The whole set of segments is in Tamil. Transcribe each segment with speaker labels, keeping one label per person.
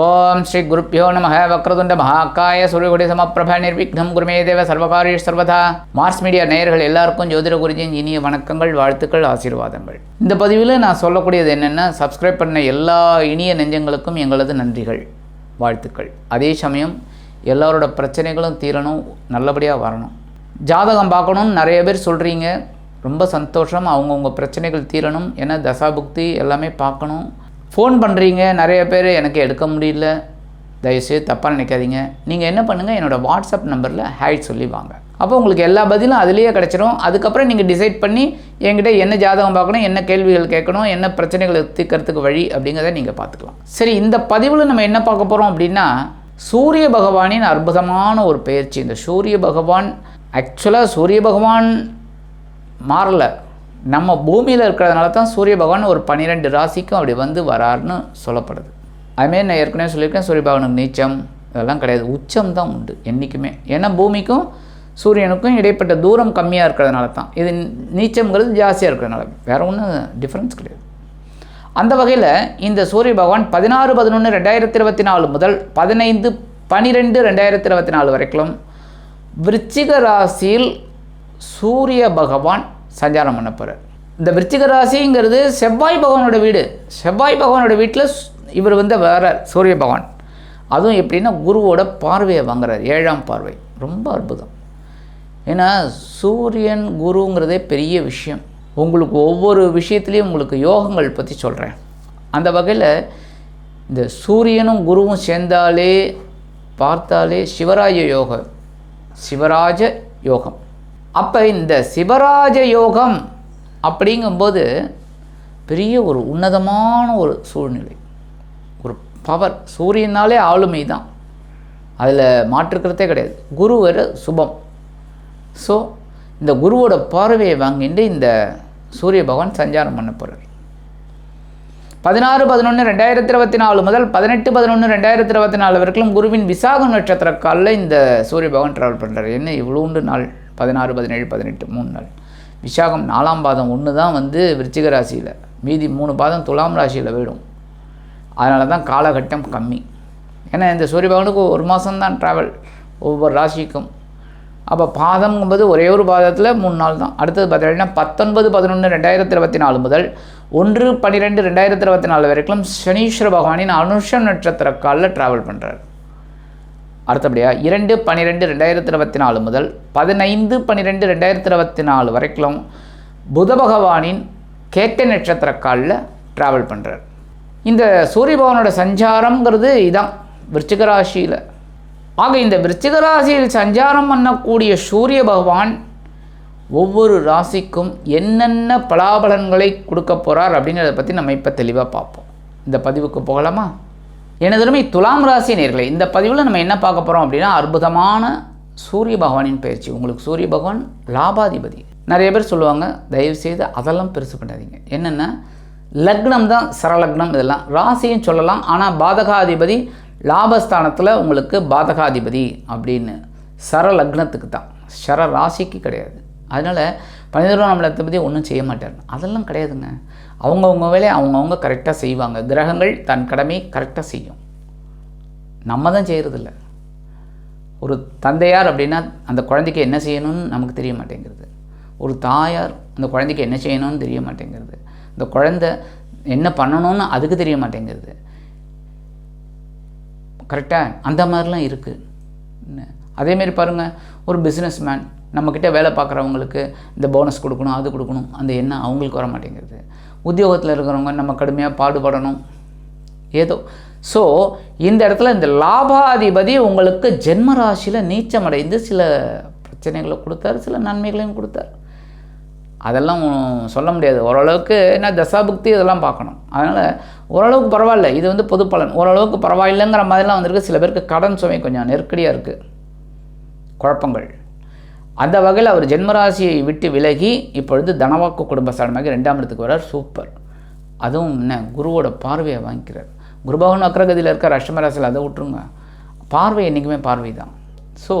Speaker 1: ஓம் ஸ்ரீ குருப்பியோ நம வக்ரதுண்ட மகாக்காய சூரியகுடி சமப்பிரப நிர்விக்னம் குருமே தேவ சர்வகாரிய சர்வதா. மார்ஸ் மீடியா நேயர்கள் எல்லாருக்கும் ஜோதிட குருஜின் இனிய வணக்கங்கள் வாழ்த்துக்கள் ஆசீர்வாதங்கள். இந்த பதிவில் நான் சொல்லக்கூடியது என்னென்னா சப்ஸ்கிரைப் பண்ண எல்லா இனிய நெஞ்சங்களுக்கும் எங்களது நன்றிகள் வாழ்த்துக்கள். அதே சமயம் எல்லாரோட பிரச்சனைகளும் தீரணும் நல்லபடியாக வரணும். ஜாதகம் பார்க்கணும்னு நிறைய பேர் சொல்கிறீங்க ரொம்ப சந்தோஷம். அவங்கவுங்க பிரச்சனைகள் தீரணும். ஏன்னா தசாபுக்தி எல்லாமே பார்க்கணும். ஃபோன் பண்ணுறீங்க நிறைய பேர் எனக்கு எடுக்க முடியல. தயவுசெய்து தப்பாக நினைக்காதீங்க. நீங்கள் என்ன பண்ணுங்கள் என்னோடய வாட்ஸ்அப் நம்பரில் ஹாய் சொல்லி வாங்க. அப்போ உங்களுக்கு எல்லா பதிலும் அதுலேயே கிடச்சிரும். அதுக்கப்புறம் நீங்கள் டிசைட் பண்ணி என்கிட்ட என்ன ஜாதகம் பார்க்கணும் என்ன கேள்விகள் கேட்கணும் என்ன பிரச்சனைகளை தீர்க்கறதுக்கு வழி அப்படிங்கிறத நீங்கள் பார்த்துக்கலாம். சரி இந்த பதிவில் நம்ம என்ன பார்க்க போகிறோம் அப்படின்னா சூரிய பகவானின் அற்புதமான ஒரு பயிற்சி. இந்த சூரிய பகவான் ஆக்சுவலாக சூரிய பகவான் மாறலை. நம்ம பூமியில் இருக்கிறதுனால தான் சூரிய பகவான் ஒரு பன்னிரெண்டு ராசிக்கும் அப்படி வந்து வராருன்னு சொல்லப்படுது. அதுமாரி நான் ஏற்கனவே சொல்லியிருக்கேன் சூரிய பகவானுக்கு நீச்சம் இதெல்லாம் கிடையாது. உச்சம் தான் உண்டு என்றைக்குமே ஏன்னா பூமிக்கும் சூரியனுக்கும் இடைப்பட்ட தூரம் கம்மியாக இருக்கிறதுனால தான் இது நீச்சம்ங்கிறது ஜாஸ்தியாக இருக்கிறதுனால. வேறு ஒன்றும் டிஃப்ரென்ஸ் கிடையாது. அந்த வகையில் இந்த சூரிய பகவான் பதினாறு பதினொன்று ரெண்டாயிரத்தி இருபத்தி நாலு முதல் பதினைந்து பனிரெண்டு ரெண்டாயிரத்தி இருபத்தி நாலு வரைக்கும் விருச்சிக ராசியில் சூரிய பகவான் சஞ்சாரம் பண்ண போகிறார் இந்த விருச்சிக ராசிங்கிறது செவ்வாய் பகவானோட வீடு. செவ்வாய் பகவானோட வீட்டில் இவர் வந்து வரார் சூரிய பகவான். அதுவும் எப்படின்னா குருவோட பார்வையை வாங்குறார் ஏழாம் பார்வை. ரொம்ப அற்புதம். ஏன்னா சூரியன் குருங்கிறதே பெரிய விஷயம். உங்களுக்கு ஒவ்வொரு விஷயத்துலேயும் உங்களுக்கு யோகங்கள் பற்றி சொல்கிறேன் அந்த வகையில் இந்த சூரியனும் குருவும் சேர்ந்தாலே பார்த்தாலே சிவராஜ யோகம் சிவராஜ யோகம். அப்போ இந்த சிவராஜ யோகம் அப்படிங்கும்போது பெரிய ஒரு உன்னதமான ஒரு சூழ்நிலை. ஒரு பவர் சூரியனாலே ஆளுமை தான். அதில் மாற்றுக்கிறதே கிடையாது. குரு ஒரு சுபம். ஸோ இந்த குருவோட பார்வையை வாங்கிட்டு இந்த சூரிய பகவான் சஞ்சாரம் பண்ண போகிறார் பதினாறு பதினொன்று ரெண்டாயிரத்தி இருபத்தி நாலு முதல் பதினெட்டு பதினொன்று ரெண்டாயிரத்தி இருபத்தி நாலு வரைக்கும் குருவின் விசாகம் நட்சத்திர காலில் இந்த சூரிய பகவான் ட்ராவல் பண்ணுறாரு என்ன இவ்வளோண்டு நாள்? பதினாறு பதினேழு பதினெட்டு மூணு நாள். விசாகம் நாலாம் பாதம் ஒன்று தான் வந்து விருச்சிக ராசியில். மீதி மூணு பாதம் துலாம் ராசியில் போயிடும். அதனால தான் காலகட்டம் கம்மி. ஏன்னா இந்த சூரிய பகவானுக்கு ஒரு மாதம்தான் ட்ராவல் ஒவ்வொரு ராசிக்கும். அப்போ பாதம்ங்கும்போது ஒரே ஒரு பாதத்தில் மூணு நாள் தான். அடுத்தது பார்த்தீங்கன்னா பத்தொன்பது பதினொன்று ரெண்டாயிரத்தி இருபத்தி நாலு முதல் ஒன்று பன்னிரெண்டு ரெண்டாயிரத்தி இருபத்தி நாலு வரைக்கும் சனீஸ்வர பகவானின் அனுஷம் நட்சத்திர காலில் ட்ராவல் பண்ணுறாரு அடுத்தபடியாக இரண்டு பன்னிரெண்டு ரெண்டாயிரத்தி இருபத்தி நாலு முதல் பதினைந்து பன்னிரெண்டு ரெண்டாயிரத்தி இருபத்தி நாலு வரைக்கும் புத பகவானின் கேட்ட நட்சத்திர காலில் ட்ராவல் பண்ணுறார் இந்த சூரிய பகவானோட சஞ்சாரம்ங்கிறது இதான். விருச்சிக ராசியில். ஆக இந்த விருச்சிக ராசியில் சஞ்சாரம் பண்ணக்கூடிய சூரிய பகவான் ஒவ்வொரு ராசிக்கும் என்னென்ன பலாபலன்களை கொடுக்க போகிறார் அப்படிங்கிறத பற்றி நம்ம இப்போ தெளிவாக பார்ப்போம். இந்த பதிவுக்கு போகலாமா? எனதுமே துலாம் ராசி நேர்களை இந்த பதிவில் நம்ம என்ன பார்க்க போகிறோம் அப்படின்னா அற்புதமான சூரிய பகவானின் பயிற்சி. உங்களுக்கு சூரிய பகவான் லாபாதிபதி. நிறைய பேர் சொல்லுவாங்க தயவுசெய்து அதெல்லாம் பெருசு பண்ணாதீங்க. என்னென்னா லக்னம் தான் சரலக்னம் இதெல்லாம். ராசியும் சொல்லலாம் ஆனால் பாதகாதிபதி லாபஸ்தானத்தில் உங்களுக்கு பாதகாதிபதி அப்படின்னு. சரலக்னத்துக்கு தான். சர ராசிக்கு கிடையாது. அதனால் பன்னிரெண்டாம் நம்மளை பற்றி ஒன்றும் செய்ய மாட்டார். அதெல்லாம் கிடையாதுங்க. அவங்கவுங்க வேலையை அவங்கவுங்க கரெக்டாக செய்வாங்க. கிரகங்கள் தன் கடமையை கரெக்டாக செய்யும். நம்ம தான் செய்கிறதில்ல ஒரு தந்தையார் அப்படின்னா அந்த குழந்தைக்கு என்ன செய்யணும்னு நமக்கு தெரிய மாட்டேங்கிறது. ஒரு தாயார் அந்த குழந்தைக்கு என்ன செய்யணும்னு தெரிய மாட்டேங்கிறது. இந்த குழந்தை என்ன பண்ணணும்னு அதுக்கு தெரிய மாட்டேங்கிறது. கரெக்டாக அந்த மாதிரிலாம் இருக்குது அதேமாரி பாருங்கள் ஒரு பிஸ்னஸ் மேன் நம்மக்கிட்ட வேலை பார்க்குறவங்களுக்கு இந்த போனஸ் கொடுக்கணும் அது கொடுக்கணும் அந்த எண்ணம் அவங்களுக்கு வர மாட்டேங்கிறது உத்தியோகத்தில் இருக்கிறவங்க நம்ம கடுமையாக பாடுபடணும். ஏதோ ஸோ இந்த இடத்துல இந்த லாபாதிபதி உங்களுக்கு ஜென்ம ராசியில் நீச்சமடைந்து சில பிரச்சனைகளை கொடுத்தாரு சில நன்மைகளையும் கொடுத்தார். அதெல்லாம் சொல்ல முடியாது. ஓரளவுக்கு என்ன தசாபுக்தி இதெல்லாம் பார்க்கணும். அதனால் ஓரளவுக்கு பரவாயில்ல. இது வந்து பொது பலன். ஓரளவுக்கு பரவாயில்லைங்கிற மாதிரிலாம் வந்திருக்கு. சில பேருக்கு கடன் சுமை கொஞ்சம் நெருக்கடியாக இருக்குது குழப்பங்கள். அந்த வகையில் அவர் ஜென்மராசியை விட்டு விலகி இப்பொழுது தனவாக்கு குடும்ப குடும்பஸ்தானமாக ரெண்டாம் இடத்துக்கு வரார் சூப்பர். அதுவும் என்ன குருவோட பார்வையை வாங்கிக்கிறார். குருபவன் அக்ரகதியில் இருக்கிற அஷ்டமராசியில் அதை விட்டுருங்க. பார்வை என்றைக்குமே பார்வை தான். ஸோ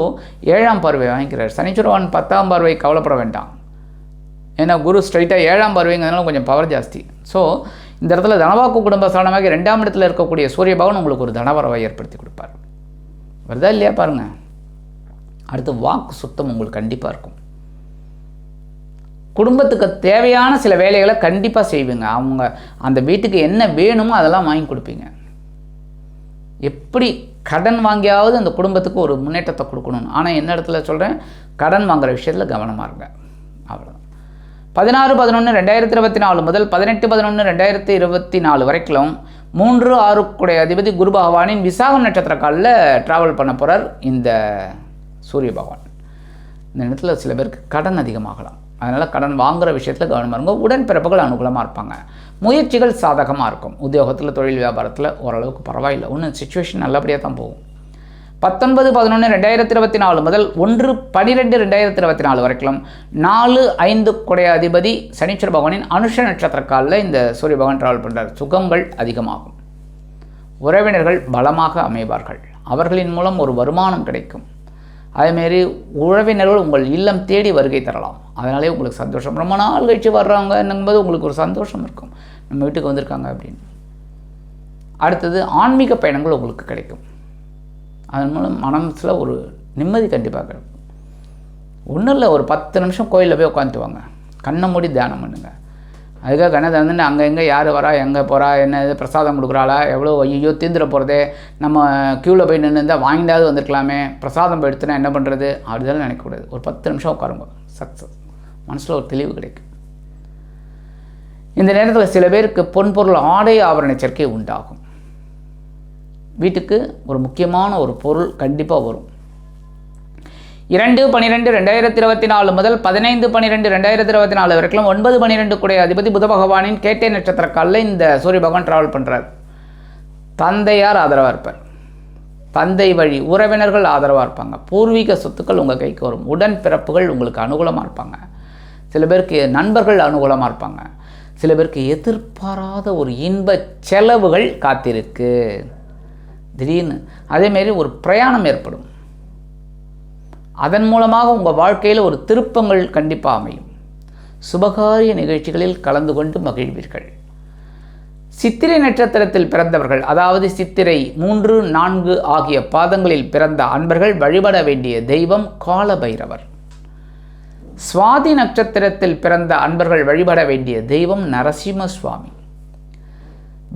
Speaker 1: ஏழாம் பார்வை வாங்கிக்கிறார். சனிச்சுரவான் பத்தாம் பார்வை கவலைப்பட வேண்டாம். ஏன்னா குரு ஸ்ட்ரைட்டாக ஏழாம் பார்வைங்கிறதுனால கொஞ்சம் பவர் ஜாஸ்தி. ஸோ இந்த இடத்துல தனவாக்கு குடும்ப குடும்பஸ்தானமாக ரெண்டாம் இடத்துல இருக்கக்கூடிய சூரிய பகவான் உங்களுக்கு ஒரு தனவரவை ஏற்படுத்தி கொடுப்பார். வருதா இல்லையா பாருங்கள் அடுத்து வாக்கு சுத்தம் உங்களுக்கு கண்டிப்பாக இருக்கும். குடும்பத்துக்கு தேவையான சில வேலைகளை கண்டிப்பாக செய்வீங்க. அவங்க அந்த வீட்டுக்கு என்ன வேணுமோ அதெல்லாம் வாங்கி கொடுப்பீங்க. எப்படி கடன் வாங்கியாவது அந்த குடும்பத்துக்கு ஒரு முன்னேற்றத்தை கொடுக்கணும். ஆனால் என்ன இடத்துல சொல்கிறேன் கடன் வாங்குற விஷயத்தில் கவனமாக இருங்க. அவ்வளோதான் பதினாறு பதினொன்று ரெண்டாயிரத்தி இருபத்தி நாலு முதல் பதினெட்டு பதினொன்று ரெண்டாயிரத்தி இருபத்தி நாலு வரைக்கும் மூன்று ஆறுக்குடைய அதிபதி குரு பகவானின் விசாகம் நட்சத்திர காலில் ட்ராவல் பண்ண போகிறார் இந்த சூரிய பகவான். இந்த நேரத்தில் சில பேருக்கு கடன் அதிகமாகலாம். அதனால் கடன் வாங்குகிற விஷயத்தில் கவனமாக இருங்க. உடன்பிறப்புகள் அனுகூலமாக இருப்பாங்க. முயற்சிகள் சாதகமாக இருக்கும். உத்தியோகத்தில் தொழில் வியாபாரத்தில் ஓரளவுக்கு பரவாயில்லை. ஒன்றும் சுச்சுவேஷன் நல்லபடியாக தான் போகும். பத்தொன்பது பதினொன்று ரெண்டாயிரத்தி இருபத்தி நாலு முதல் ஒன்று பனிரெண்டு ரெண்டாயிரத்தி இருபத்தி நாலு வரைக்கும் நாலு ஐந்து குடைய அதிபதி சனீஸ்வர பகவானின் அனுஷ நட்சத்திர காலில் இந்த சூரிய பகவான் ட்ராவல் பண்ணுறார் சுகங்கள் அதிகமாகும். உறவினர்கள் பலமாக அமைவார்கள். அவர்களின் மூலம் ஒரு வருமானம் கிடைக்கும். அதேமாரி உறவினர்கள் உங்கள் இல்லம் தேடி வருகை தரலாம். அதனாலே உங்களுக்கு சந்தோஷம். ரொம்ப நாள் கழிச்சு வர்றாங்க என்னும்போது உங்களுக்கு ஒரு சந்தோஷம் இருக்கும். நம்ம வீட்டுக்கு வந்திருக்காங்க அப்படின்னு. அடுத்தது ஆன்மீக பயணங்கள் உங்களுக்கு கிடைக்கும். அதன் மூலம் மனசில் ஒரு நிம்மதி கண்டிப்பாக கிடைக்கும். ஒன்றும் இல்லை ஒரு பத்து நிமிஷம் கோயிலில் போய் உட்காந்துட்டு வாங்க. கண்ணை மூடி தியானம் பண்ணுங்கள் அதுக்காக கண்ணை திறந்துட்டு அங்கே எங்கே யார் வரா எங்கே போகிறா என்ன இது பிரசாதம் கொடுக்குறாளா எவ்வளோ ஐயோ தீந்துட போகிறதே நம்ம க்யூவில் போய் நின்று இருந்தால் வாங்கிட்டாவது வந்திருக்கலாமே பிரசாதம் போய் எடுத்துனா என்ன பண்ணுறது அப்படிதான் நினைக்கக்கூடாது ஒரு பத்து நிமிஷம் உட்காருங்க. சக்ஸஸ் மனசில் ஒரு தெளிவு கிடைக்கும். இந்த நேரத்தில் சில பேருக்கு பொன்பொருள் ஆடை ஆபரண சேர்க்கை உண்டாகும். வீட்டுக்கு ஒரு முக்கியமான ஒரு பொருள் கண்டிப்பாக வரும். இரண்டு பன்னிரெண்டு ரெண்டாயிரத்தி இருபத்தி நாலு முதல் பதினைந்து பன்னிரெண்டு ரெண்டாயிரத்தி இருபத்தி நாலு வரைக்கும் ஒன்பது பன்னிரெண்டு கூடிய அதிபதி புத பகவானின் கேட்டை நட்சத்திர காலில் இந்த சூரிய பகவான் ட்ராவல் பண்ணுறார் தந்தையார் ஆதரவாக இருப்பார். தந்தை வழி உறவினர்கள் ஆதரவாக இருப்பாங்க. பூர்வீக சொத்துக்கள் உங்கள் கைக்கு வரும். உடன் பிறப்புகள் உங்களுக்கு அனுகூலமாக இருப்பாங்க. சில பேருக்கு நண்பர்கள் அனுகூலமாக இருப்பாங்க. சில பேருக்கு எதிர்பாராத ஒரு இன்ப செலவுகள் காத்திருக்கு. திடீர்னு அதேமாரி ஒரு பிரயாணம் ஏற்படும். அதன் மூலமாக உங்கள் வாழ்க்கையில் ஒரு திருப்பங்கள் கண்டிப்பாக அமையும். சுபகாரிய நிகழ்ச்சிகளில் கலந்து கொண்டு மகிழ்வீர்கள். சித்திரை நட்சத்திரத்தில் பிறந்தவர்கள் அதாவது சித்திரை மூன்று நான்கு ஆகிய பாதங்களில் பிறந்த அன்பர்கள் வழிபட வேண்டிய தெய்வம் காலபைரவர். சுவாதி நட்சத்திரத்தில் பிறந்த அன்பர்கள் வழிபட வேண்டிய தெய்வம் நரசிம்ம சுவாமி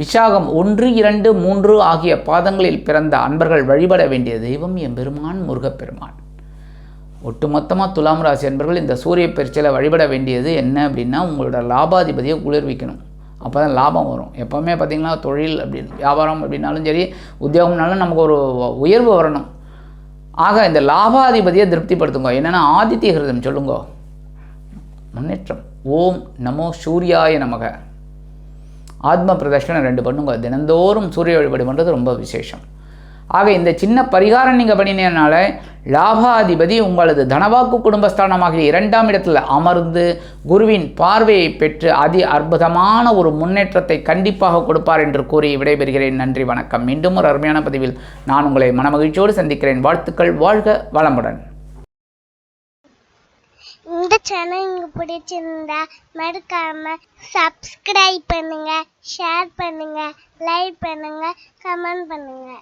Speaker 1: விசாகம் ஒன்று இரண்டு மூன்று ஆகிய பாதங்களில் பிறந்த அன்பர்கள் வழிபட வேண்டிய தெய்வம் எம்பெருமான் முருகப்பெருமான். ஒட்டுமொத்தமாக துலாம் ராசி என்பர்கள் இந்த சூரிய பயிற்சியில் வழிபட வேண்டியது என்ன அப்படின்னா உங்களோட லாபாதிபதியை குளிர்விக்கணும். அப்போ தான் லாபம் வரும். எப்போவுமே பார்த்திங்கன்னா தொழில் அப்படின்னு வியாபாரம் அப்படின்னாலும் சரி உத்தியோகம்னாலும் நமக்கு ஒரு உயர்வு வரணும். ஆக இந்த லாபாதிபதியை திருப்திப்படுத்துங்க. என்னென்னா ஆதித்ய ஹிருதம் சொல்லுங்க. முன்னேற்றம். ஓம் நமோ சூர்யாய நமக. ஆத்ம பிரதர்ஷனம் ரெண்டு பண்ணுங்க. தினந்தோறும் சூரிய வழிபாடு பண்ணுறது ரொம்ப விசேஷம். ஆக இந்த சின்ன பரிகாரம் நீங்கள் பண்ணினதுனால லாபாதிபதி உங்களது தனவாக்கு குடும்பஸ்தானமாகிய இரண்டாம் இடத்தில் அமர்ந்து குருவின் பார்வையை பெற்று அதி அற்புதமான ஒரு முன்னேற்றத்தை கண்டிப்பாக கொடுப்பார் என்று கூறி விடைபெறுகிறேன். நன்றி வணக்கம். மீண்டும் ஒரு அருமையான பதிவில் நான் உங்களை மனமகிழ்ச்சியோடு சந்திக்கிறேன். வாழ்த்துக்கள் வாழ்க வளமுடன்.
Speaker 2: இந்த சேனல் உங்களுக்கு பிடிச்சிருந்தா மறக்காம சப்ஸ்கிரைப் பண்ணுங்க ஷேர் பண்ணுங்க லைக் பண்ணுங்க கமெண்ட் பண்ணுங்க.